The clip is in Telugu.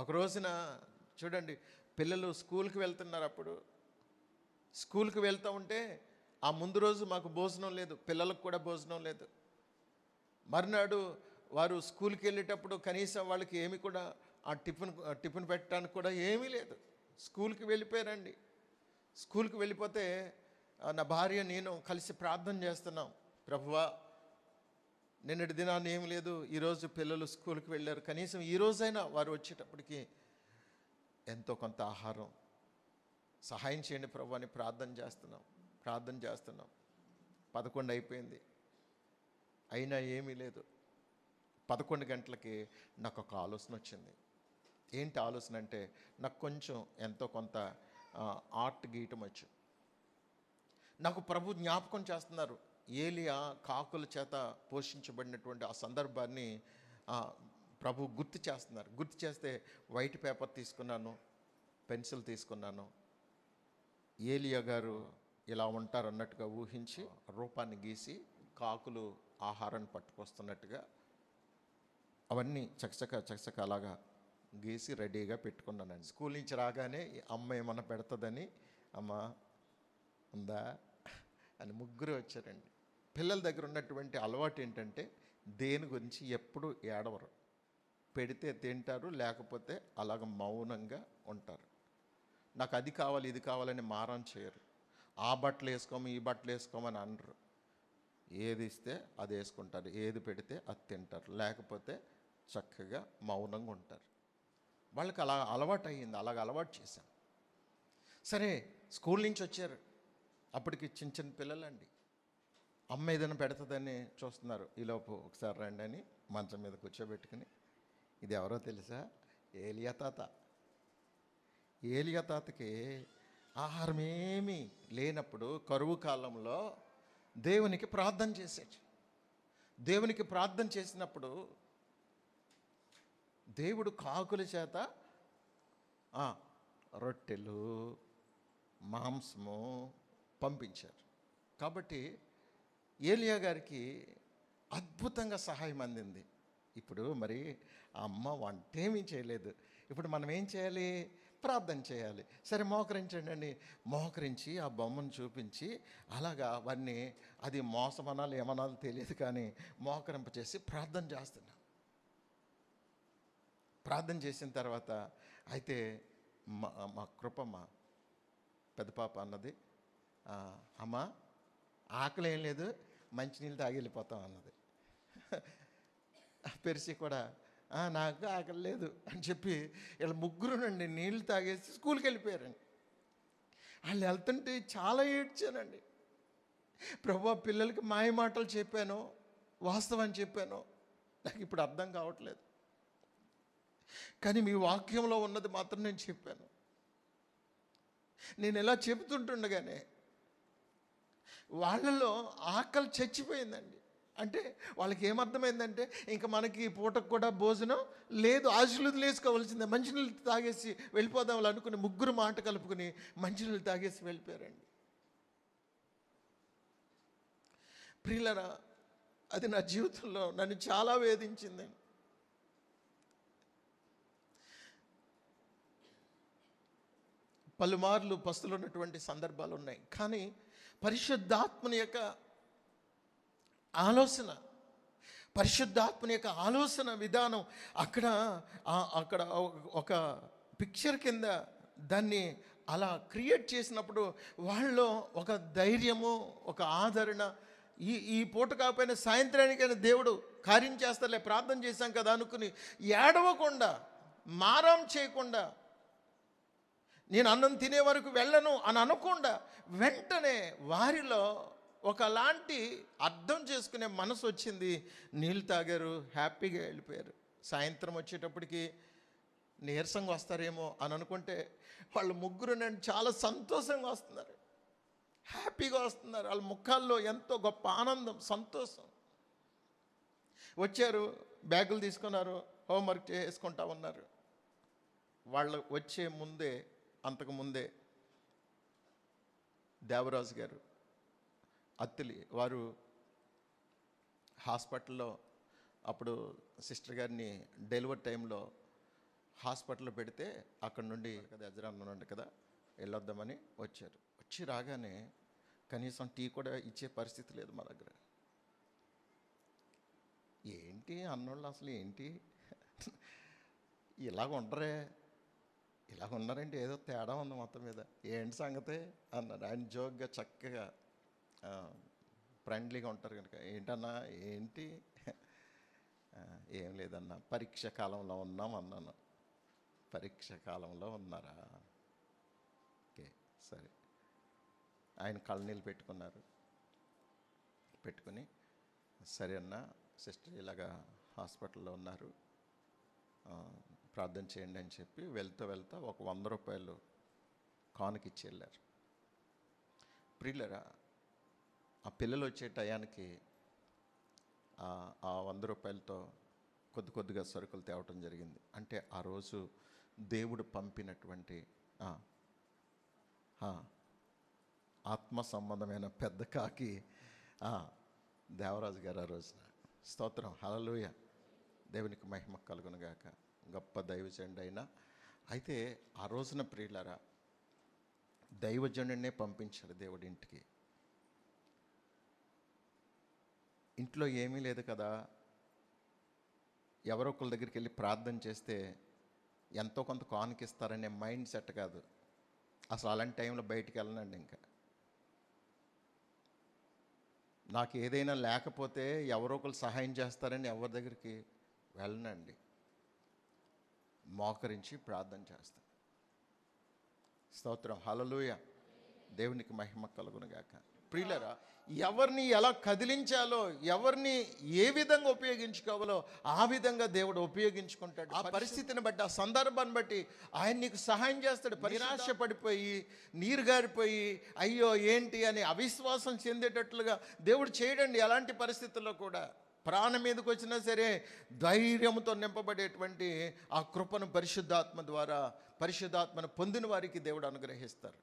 ఒక రోజున చూడండి పిల్లలు స్కూల్కి వెళ్తున్నారు అప్పుడు. స్కూల్కి వెళ్తూ ఉంటే ఆ ముందు రోజు మాకు భోజనం లేదు పిల్లలకు కూడా భోజనం లేదు. మర్నాడు వారు స్కూల్కి వెళ్ళేటప్పుడు కనీసం వాళ్ళకి ఏమి కూడా ఆ టిఫిన్ టిఫిన్ పెట్టడానికి కూడా ఏమీ లేదు. స్కూల్కి వెళ్ళిపోయారండి. స్కూల్కి వెళ్ళిపోతే నా భార్య నేను కలిసి ప్రార్థన చేస్తున్నాం ప్రభువా నిన్నటి దినాన్ని ఏం లేదు ఈరోజు పిల్లలు స్కూల్కి వెళ్ళారు. కనీసం ఈరోజైనా వారు వచ్చేటప్పటికి ఎంతో కొంత ఆహారం. సహాయం చేయండి ప్రభు అని ప్రార్థన చేస్తున్నాం ప్రార్థన చేస్తున్నాం. పదకొండు అయిపోయింది. అయినా ఏమీ లేదు. పదకొండు గంటలకి నాకు ఒక ఆలోచన వచ్చింది. ఏంటి ఆలోచన అంటే నాకు కొంచెం ఎంతో కొంత ఆర్ట్ గీయటం వచ్చు. నాకు ప్రభు జ్ఞాపకం చేస్తున్నారు. ఏలియా కాకుల చేత పోషించబడినటువంటి ఆ సందర్భాన్ని ప్రభు గుర్తు చేస్తున్నారు. గుర్తు చేస్తే వైట్ పేపర్ తీసుకున్నాను పెన్సిల్ తీసుకున్నాను. ఏలియా గారు ఇలా ఉంటారు అన్నట్టుగా ఊహించి రూపాన్ని గీసి కాకులు ఆహారాన్ని పట్టుకొస్తున్నట్టుగా అవన్నీ చకచక చకచక అలాగా గీసి రెడీగా పెట్టుకున్నానండి స్కూల్ నుంచి రాగానే అమ్మ ఏమన్నా పెడుతుందని అమ్మ ఉందా? అని ముగ్గురు వచ్చారండి. పిల్లల దగ్గర ఉన్నటువంటి అలవాటు ఏంటంటే దేని గురించి ఎప్పుడు ఏడవరు. పెడితే తింటారు లేకపోతే అలాగ మౌనంగా ఉంటారు. నాకు అది కావాలి ఇది కావాలని మారం చేయరు. ఆ బట్టలు వేసుకోము ఈ బట్టలు వేసుకోమని అనరు. ఏది ఇస్తే అది వేసుకుంటారు ఏది పెడితే అది తింటారు లేకపోతే చక్కగా మౌనంగా ఉంటారు. వాళ్ళకి అలా అలవాటు అయ్యింది అలాగ అలవాటు చేశాను. సరే స్కూల్ నుంచి వచ్చారు. అప్పటికి చిన్న చిన్న పిల్లలండి. అమ్మ ఏదైనా పెడుతుందని చూస్తున్నారు. ఈలోపు ఒకసారి రండి అని మంచం మీద కూర్చోబెట్టుకుని ఇది ఎవరో తెలుసా? ఏలియా తాత. ఏలియా తాతకి ఆహారం ఏమీ లేనప్పుడు కరువు కాలంలో దేవునికి ప్రార్థన చేసేది. దేవునికి ప్రార్థన చేసినప్పుడు దేవుడు కాకుల చేత రొట్టెలు మాంసము పంపించారు. కాబట్టి ఏలియా గారికి అద్భుతంగా సహాయం అందింది. ఇప్పుడు మరి ఆ అమ్మ వంటేమీ చేయలేదు. ఇప్పుడు మనం ఏం చేయాలి? ప్రార్థన చేయాలి. సరే మోకరించండి అండి. మోకరించి ఆ బొమ్మను చూపించి అలాగా అవన్నీ అది మోసమనాలు ఏమనాలో తెలియదు కానీ మోకరింప చేసి ప్రార్థన చేస్తున్నాం. ప్రార్థన చేసిన తర్వాత అయితే మా మా కృపమ్మ పెద్ద పాప అన్నది అమ్మ అమ్మా ఆకలి ఏం లేదు. మంచినీళ్ళు తాగి వెళ్ళిపోతాం అన్నది. పెరిసి కూడా నాకు ఆకలి లేదు అని చెప్పి ఇలా ముగ్గురునండి నీళ్ళు తాగేసి స్కూల్కి వెళ్ళిపోయారండి. వాళ్ళు వెళ్తుంటే చాలా ఏడ్చానండి ప్రభా పిల్లలకి మాయ మాటలు చెప్పాను వాస్తవం చెప్పాను. నాకు ఇప్పుడు అర్థం కావట్లేదు. కానీ మీ వాక్యంలో ఉన్నది మాత్రం నేను చెప్పాను. నేను ఇలా చెబుతుంటుండగానే వాళ్ళలో ఆకలి చచ్చిపోయిందండి. అంటే వాళ్ళకి ఏమర్థమైందంటే ఇంకా మనకి పూటకు కూడా భోజనం లేదు ఆశలు వదిలేసుకోవాల్సిందే మంచినీళ్ళు తాగేసి వెళ్ళిపోదాం వాళ్ళు అనుకుని ముగ్గురు మాట కలుపుకుని మంచినీళ్ళు తాగేసి వెళ్ళిపోయారండి. ప్రియులరా అది నా జీవితంలో నన్ను చాలా వేధించిందండి. పలుమార్లు పస్తులు ఉన్నటువంటి సందర్భాలు ఉన్నాయి కానీ పరిశుద్ధాత్మని యొక్క ఆలోచన పరిశుద్ధాత్మని యొక్క ఆలోచన విధానం అక్కడ అక్కడ ఒక- ఒక పిక్చర్ కింద దాన్ని అలా క్రియేట్ చేసినప్పుడు వాళ్ళలో ఒక ధైర్యము ఒక ఆదరణ ఈ ఈ పూట కాకపోయినా సాయంత్రానికైనా దేవుడు కార్యం చేస్తాలే ప్రార్థన చేశాం కదా అనుకుని ఏడవకుండా మారం చేయకుండా నేను అన్నం తినే వరకు వెళ్ళను అని అనకుండా వెంటనే వారిలో ఒకలాంటి అర్థం చేసుకునే మనసు వచ్చింది. నీళ్ళు తాగారు హ్యాపీగా వెళ్ళిపోయారు. సాయంత్రం వచ్చేటప్పటికి నీరసంగా వస్తారేమో అని అనుకుంటే వాళ్ళు ముగ్గురు నేను చాలా సంతోషంగా వస్తున్నారు. హ్యాపీగా వస్తున్నారు. వాళ్ళ ముఖాల్లో ఎంతో గొప్ప ఆనందం సంతోషం. వచ్చారు బ్యాగులు తీసుకున్నారు హోంవర్క్ చేసుకుంటా ఉన్నారు. వాళ్ళు వచ్చే ముందే అంతకు ముందే దేవరాజు గారు అత్తిలి వారు హాస్పిటల్లో అప్పుడు సిస్టర్ గారిని డెలివరీ టైంలో హాస్పిటల్లో పెడితే అక్కడ నుండి కదా ఎజరాన్న ఉండి కదా వెళ్ళొద్దామని వచ్చారు. వచ్చి రాగానే కనీసం టీ కూడా ఇచ్చే పరిస్థితి లేదు మా దగ్గర. ఏంటి అన్నోళ్ళు అసలు ఏంటి? ఇలాగ ఉండరే. ఇలాగ ఉన్నారంటే ఏదో తేడా ఉంది మొత్తం మీద. ఏంటి సంగతి? అన్నారు ఆయన జోక్గా చక్కగా ఫ్రెండ్లీగా ఉంటారు కనుక. ఏంటన్నా? ఏంటి? ఏం లేదన్నా. పరీక్ష కాలంలో ఉన్నాం అన్నాను. పరీక్ష కాలంలో ఉన్నారా? ఓకే సరే. ఆయన కళ్ళనీళ్ళు పెట్టుకున్నారు. పెట్టుకుని సరే అన్న సిస్టర్ ఇలాగా హాస్పిటల్లో ఉన్నారు. ప్రార్థన చేయండి అని చెప్పి వెళ్తూ వెళ్తా ఒక వంద రూపాయలు కానుకిచ్చి వెళ్ళారు. ప్రియులరా ఆ పిల్లలు వచ్చే టయానికి ఆ- వంద రూపాయలతో కొద్ది కొద్దిగా సరుకులు తేవటం జరిగింది. అంటే ఆ రోజు దేవుడు పంపినటువంటి ఆత్మ సంబంధమైన పెద్ద కాకి దేవరాజు గారు ఆ రోజున. స్తోత్రం. హలలుయ దేవునికి మహిమ కలుగునుగాక. గొప్ప దైవజనుడు అయినా. అయితే ఆ రోజున ప్రియులరా దైవజనుడినే పంపించాడు దేవుడి ఇంటికి. ఇంట్లో ఏమీ లేదు కదా. ఎవరో ఒకళ్ళ దగ్గరికి వెళ్ళి ప్రార్థన చేస్తే ఎంతో కొంత కానుకిస్తారనే మైండ్ సెట్ కాదు. అసలు అలాంటి టైంలో బయటికి వెళ్ళనండి ఇంకా. నాకు ఏదైనా లేకపోతే ఎవరో ఒకరు సహాయం చేస్తారని ఎవరి దగ్గరికి వెళ్ళనండి. మోకరించి ప్రార్థన చేస్తాను స్తోత్రం. హలలుయ దేవునికి మహిమ కలుగునుగాక. ప్రియులరా ఎవరిని ఎలా కదిలించాలో ఎవరిని ఏ విధంగా ఉపయోగించుకోవాలో ఆ విధంగా దేవుడు ఉపయోగించుకుంటాడు. ఆ పరిస్థితిని బట్టి ఆ సందర్భాన్ని బట్టి ఆయన నీకు సహాయం చేస్తాడు. నిరాశ పడిపోయి నీరు గారిపోయి అయ్యో ఏంటి అని అవిశ్వాసం చెందేటట్లుగా దేవుడు చేయడండి. ఎలాంటి పరిస్థితుల్లో కూడా ప్రాణం మీదకి వచ్చినా సరే ధైర్యంతో నింపబడేటువంటి ఆ కృపను పరిశుద్ధాత్మ ద్వారా పరిశుద్ధాత్మను పొందిన వారికి దేవుడు అనుగ్రహిస్తారు.